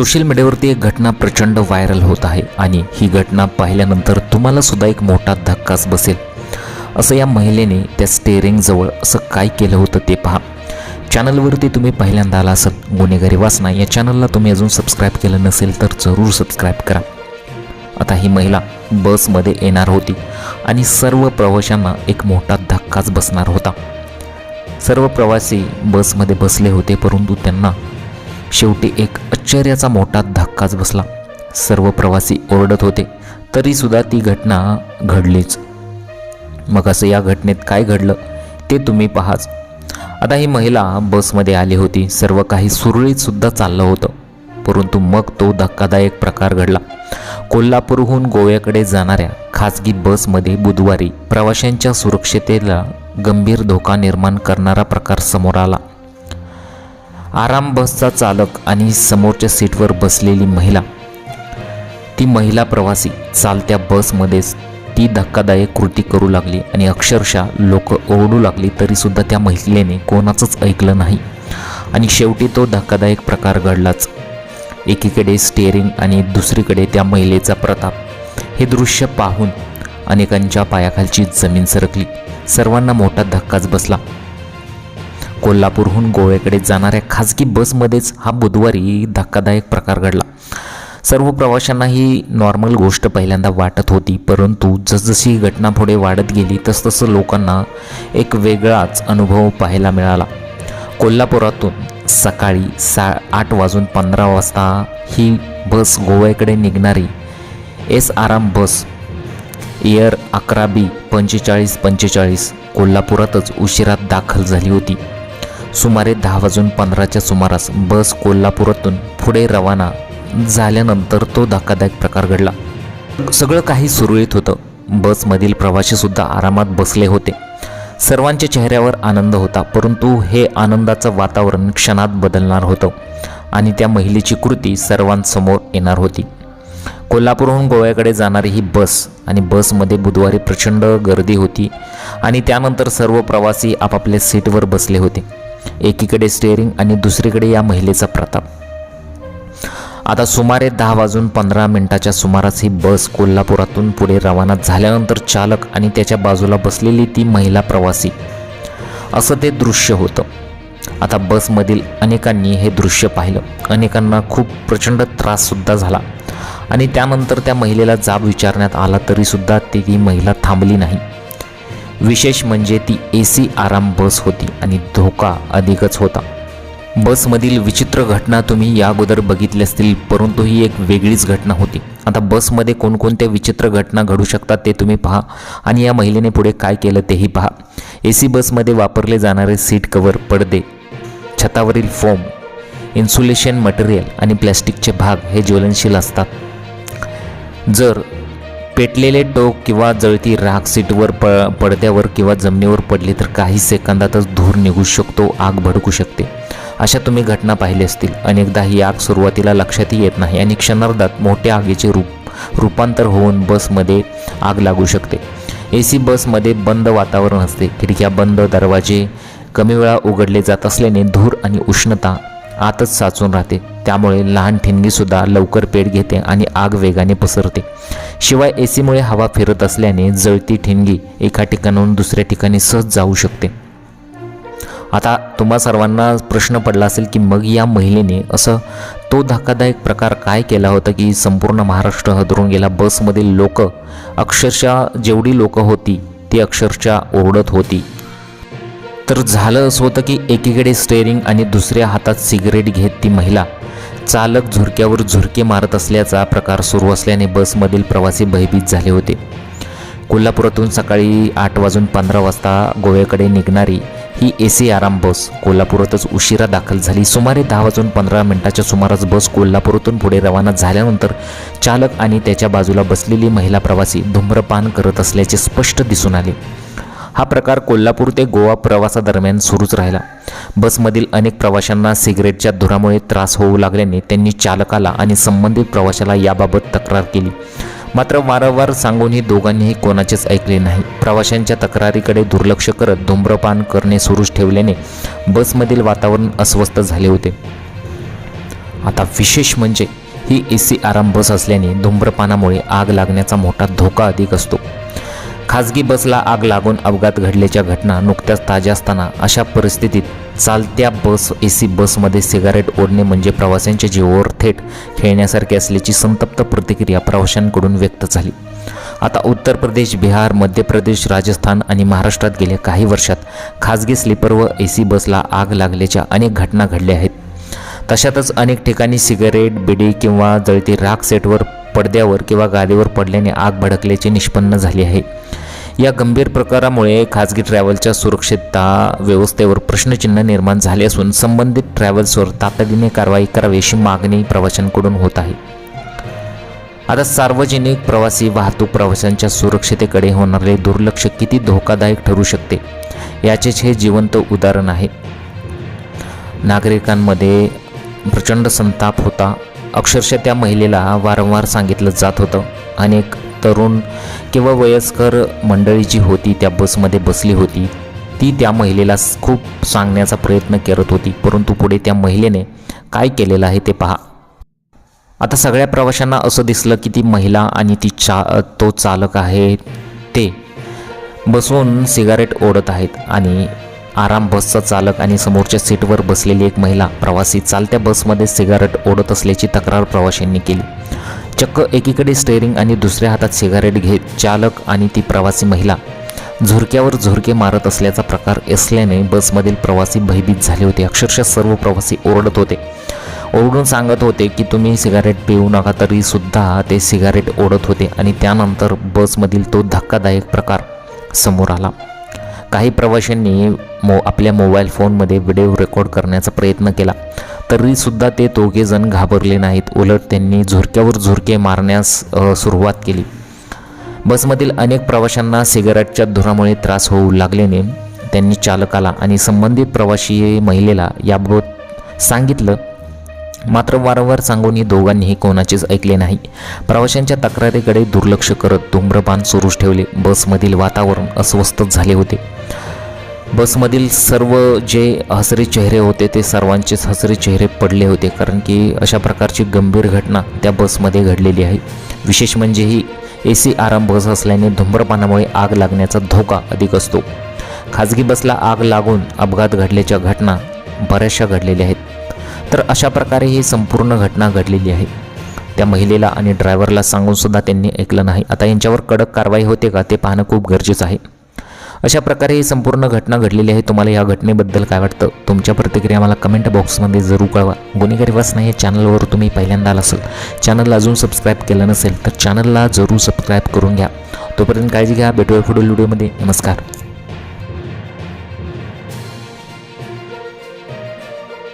Social मीडियावरती एक घटना प्रचंड व्हायरल होत आहे आणि ही घटना पाहिल्यानंतर तुम्हाला सुद्धा एक मोठा धक्काच बसेल. असं या महिलेने त्या स्टेअरिंगजवळ असं काय केलं होतं ते पहा. चॅनलवरती तुम्ही पहिल्यांदा आला असाल गुन्हेगारी वाचना या चॅनलला तुम्ही अजून सबस्क्राईब केलं नसेल तर जरूर सबस्क्राईब करा. आता ही महिला बसमध्ये येणार होती आणि सर्व प्रवाशांना एक मोठा धक्काच बसणार होता. सर्व प्रवासी बसमध्ये बसले होते परंतु त्यांना शेवटी एक आश्चर्याचा मोठा धक्काच बसला. सर्व प्रवासी ओरडत होते तरीसुद्धा ती घटना घडलीच. मग असं या घटनेत काय घडलं ते तुम्ही पहाच. आता ही महिला बसमध्ये आली होती सर्व काही सुरळीतसुद्धा चाललं होतं. परंतु मग तो धक्कादायक प्रकार घडला. कोल्हापूरहून गोव्याकडे जाणाऱ्या खाजगी बसमध्ये बुधवारी प्रवाशांच्या सुरक्षतेला गंभीर धोका निर्माण करणारा प्रकार समोर आला. आराम बसचा चालक आणि समोरच्या सीटवर बसलेली महिला. ती महिला प्रवासी चालत्या बसमध्येच ती धक्कादायक कृती करू लागली आणि अक्षरशः लोक ओरडू लागली तरीसुद्धा त्या महिलेने कोणाचंच ऐकलं नाही. आणि शेवटी तो धक्कादायक प्रकार घडलाच. एकीकडे स्टेअरिंग आणि दुसरीकडे त्या महिलेचा प्रताप. हे दृश्य पाहून अनेकांच्या पायाखालची जमीन सरकली. सर्वांना मोठा धक्काच बसला. कोल्हापूरहून गोव्याकडे जाणाऱ्या खाजगी बसमध्येच हा बुधवारी धक्कादायक प्रकार घडला. सर्व प्रवाशांना ही नॉर्मल गोष्ट पहिल्यांदा वाटत होती परंतु जसजशी ही घटना पुढे वाढत गेली तसतसं लोकांना एक वेगळाच अनुभव पाहायला मिळाला. कोल्हापुरातून सकाळी सा आठ वाजून पंधरा वाजता ही बस गोव्याकडे निघणारी एस आराम बस एअर अकरा बी पंचेचाळीस पंचेचाळीस कोल्हापुरातच उशिरात दाखल झाली होती. सुमारे दहा वाजून पंधराच्या सुमारास बस कोल्हापुरातून पुढे रवाना झाल्यानंतर तो धक्कादायक प्रकार घडला. सगळं काही सुरळीत होतं. बसमधील प्रवाशीसुद्धा आरामात बसले होते. सर्वांच्या चेहऱ्यावर आनंद होता परंतु हे आनंदाचं वातावरण क्षणात बदलणार होतं आणि त्या महिलेची कृती सर्वांसमोर येणार होती. कोल्हापूरहून गोव्याकडे जाणारी ही बस आणि बसमध्ये बुधवारी प्रचंड गर्दी होती आणि त्यानंतर सर्व प्रवासी आपापल्या सीटवर बसले होते. एकीकडे स्टेअरिंग आणि दुसरीकडे या महिलेचा प्रताप. आता सुमारे दहा वाजून पंधरा मिनिटाच्या सुमारास ही बस कोल्हापुरातून पुढे रवाना झाल्यानंतर चालक आणि त्याच्या बाजूला बसलेली ती महिला प्रवासी. असं ते दृश्य होतं. आता बसमधील अनेकांनी हे दृश्य पाहिलं. अनेकांना खूप प्रचंड त्राससुद्धा झाला. आणि त्यानंतर त्या महिलेला जाब विचारण्यात आला तरीसुद्धा ती ती महिला थांबली नाही. विशेष म्हणजे ती ए सी आराम बस होती आणि धोका अधिकच होता. बसमधील विचित्र घटना तुम्ही या अगोदर बघितल्या असतील परंतु ही एक वेगळीच घटना होती. आता बसमध्ये कोणकोणत्या विचित्र घटना घडू शकतात ते तुम्ही पहा आणि या महिलेने पुढे काय केलं तेही पहा. ए सी बसमध्ये वापरले जाणारे सीट कवर पडदे छतावरील फोम इन्सुलेशन मटेरियल आणि प्लॅस्टिकचे भाग हे ज्वलनशील असतात. जर पेटलेले टोक किंवा जळती राख सीटवर प पडद्यावर किंवा जमिनीवर पडली तर काही सेकंदातच धूर निघू शकतो आग भडकू शकते. अशा तुम्ही घटना पाहिल्या असतील. अनेकदा ही आग सुरुवातीला लक्षातही येत नाही आणि क्षणार्धात मोठ्या आगीचे रूप रूपांतर होऊन बसमध्ये आग लागू शकते. ए सी बसमध्ये बंद वातावरण असते. खिडक्या बंद दरवाजे कमी वेळा उघडले जात असल्याने धूर आणि उष्णता आतच साचून राहते. त्यामुळे लहान ठिणगीसुद्धा लवकर पेट घेते आणि आग वेगाने पसरते. शिवाय ए सीमुळे हवा फिरत असल्याने जळती ठिणगी एका ठिकाणाहून दुसऱ्या ठिकाणी सहज जाऊ शकते. आता तुम्हा सर्वांना प्रश्न पडला असेल की मग या महिलेने असं तो धक्कादायक प्रकार काय केला होता की संपूर्ण महाराष्ट्र हदरून गेला? बसमधील लोक अक्षरशः जेवढी लोकं होती ती अक्षरशः ओरडत होती. तर झालं असं होतं की एकीकडे स्टेअरिंग आणि दुसऱ्या हातात सिगरेट घेत ती महिला चालक झुरक्यावर झुरके मारत असल्याचा प्रकार सुरू असल्याने बसमधील प्रवासी भयभीत झाले होते. कोल्हापुरातून सकाळी आठ वाजून पंधरा वाजता गोव्याकडे निघणारी ही ए सी आराम बस कोल्हापुरातच उशिरा दाखल झाली. सुमारे दहा वाजून पंधरा मिनिटाच्या सुमारास बस कोल्हापुरातून पुढे रवाना झाल्यानंतर चालक आणि त्याच्या बाजूला बसलेली महिला प्रवासी धूम्रपान करत असल्याचे स्पष्ट दिसून आले. हा प्रकार कोल्हापूर ते गोवा प्रवासादरम्यान सुरूच राहिला. बसमधील अनेक प्रवाशांना सिगरेटच्या धुरामुळे त्रास होऊ लागल्याने त्यांनी चालकाला आणि संबंधित प्रवाशाला याबाबत तक्रार केली. मात्र वारंवार सांगूनही दोघांनीही कोणाचेच ऐकले नाही. प्रवाशांच्या तक्रारीकडे दुर्लक्ष करत धूम्रपान करणे सुरूच ठेवल्याने बसमधील वातावरण अस्वस्थ झाले होते. आता विशेष म्हणजे ही ए सी आराम बस असल्याने धूम्रपानामुळे आग लागण्याचा मोठा धोका अधिक असतो. खाजगी बसला आग लागून अपघात घडल्याच्या घटना नुकत्याच ताज्या असताना अशा परिस्थितीत चालत्या बस ए सी बसमध्ये सिगारेट ओढणे म्हणजे प्रवाशांच्या जीवावर थेट खेळण्यासारखे असल्याची संतप्त प्रतिक्रिया प्रवाशांकडून व्यक्त झाली. आता उत्तर प्रदेश बिहार मध्य प्रदेश राजस्थान आणि महाराष्ट्रात गेल्या काही वर्षात खाजगी स्लीपर व ए सी बसला आग लागल्याच्या अनेक घटना घडल्या आहेत. तशातच अनेक ठिकाणी सिगारेट बिडी किंवा जळती राख सेटवर पडद्यावर किंवा गादीवर पडल्याने आग भडकल्याचे निष्पन्न झाले आहे. या गंभीर प्रकारामुळे खाजगी ट्रॅव्हलच्या सुरक्षितता व्यवस्थेवर प्रश्नचिन्ह निर्माण झाले असून संबंधित ट्रॅव्हल्सवर तातडीने कारवाई करावी अशी मागणी प्रवाशांकडून होत आहे. आता सार्वजनिक प्रवासी वाहतूक प्रवाशांच्या सुरक्षितेकडे होणारे दुर्लक्ष किती धोकादायक ठरू शकते याचेच हे जिवंत उदाहरण आहे. नागरिकांमध्ये प्रचंड संताप होता. अक्षरशः त्या महिलेला वारंवार सांगितलं जात होतं. अनेक तरुण किंवा वयस्कर मंडळी जी होती त्या बसमध्ये बसली होती. ती त्या महिलेला खूप सांगण्याचा प्रयत्न करत होती. परंतु पुढे त्या महिलेने काय केलेलं आहे ते पहा. आता सगळ्या प्रवाशांना असं दिसलं की ती महिला आणि ती चा तो चालक आहे ते. बसून सिगारेट ओढत आहेत आणि आराम बसचा चालक आणि समोरच्या सीटवर बसलेली एक महिला प्रवासी चालत्या बसमध्ये सिगारेट ओढत असल्याची तक्रार प्रवाशांनी केली. चक्क एकीकडे स्टेअरिंग आणि दुसऱ्या हातात सिगारेट घेत चालक आणि ती प्रवासी महिला झुरक्यावर झुरके मारत असल्याचा प्रकार असल्याने बसमधील प्रवासी भयभीत झाले होते. अक्षरशः सर्व प्रवासी ओरडत होते. ओरडून सांगत होते की तुम्ही सिगारेट पिऊ नका तरीसुद्धा ते सिगारेट ओढत होते. आणि त्यानंतर बसमधील तो धक्कादायक प्रकार समोर आला. काही प्रवाशांनी मो आपल्या मोबाईल फोनमध्ये व्हिडिओ रेकॉर्ड करण्याचा प्रयत्न केला. तरीसुद्धा ते दोघेजण घाबरले नाहीत. उलट त्यांनी झुरक्यावर झुरके मारण्यास सुरुवात केली. बसमधील अनेक प्रवाशांना सिगारेटच्या धुरामुळे त्रास होऊ लागल्याने त्यांनी चालकाला आणि संबंधित प्रवासी महिलेला याबाबत सांगितलं. मात्र वारंवार सांगूनही दोघांनीही कोणाचेच ऐकले नाही. प्रवाशांच्या तक्रारीकडे दुर्लक्ष करत धूम्रपान सुरूच ठेवले. बसमधील वातावरण अस्वस्थ झाले होते. बसमधील सर्व जे हसरे चेहरे होते ते सर्वांचेच हसरे चेहरे पडले होते कारण की अशा प्रकारची गंभीर घटना त्या बसमध्ये घडलेली आहे. विशेष म्हणजे ही ए सी आराम बस असल्याने धूम्रपानामुळे आग लागण्याचा धोका अधिक असतो. खाजगी बसला आग लागून अपघात घडल्याच्या घटना बऱ्याचशा घडलेल्या आहेत. तर अशा प्रकारे ही संपूर्ण घटना घडलेली आहे. त्या महिलेला आणि ड्रायव्हरला सांगूनसुद्धा त्यांनी ऐकलं नाही. आता यांच्यावर कडक कारवाई होते का ते पाहणं खूप गरजेचं आहे. अशा प्रकारे ही संपूर्ण घटना घडलेली आहे. तुम्हाला या घटनेबद्दल काय वाटतं? तुमच्या प्रतिक्रिया मला कमेंट बॉक्समध्ये जरूर कळवा. गुन्हेगारी वाचना या चॅनलवर तुम्ही पहिल्यांदा आला असेल. चॅनलला अजून सबस्क्राईब केलं नसेल तर चॅनलला जरूर सबस्क्राईब करून घ्या. तोपर्यंत काळजी घ्या. भेटूया पुढील व्हिडिओमध्ये. नमस्कार.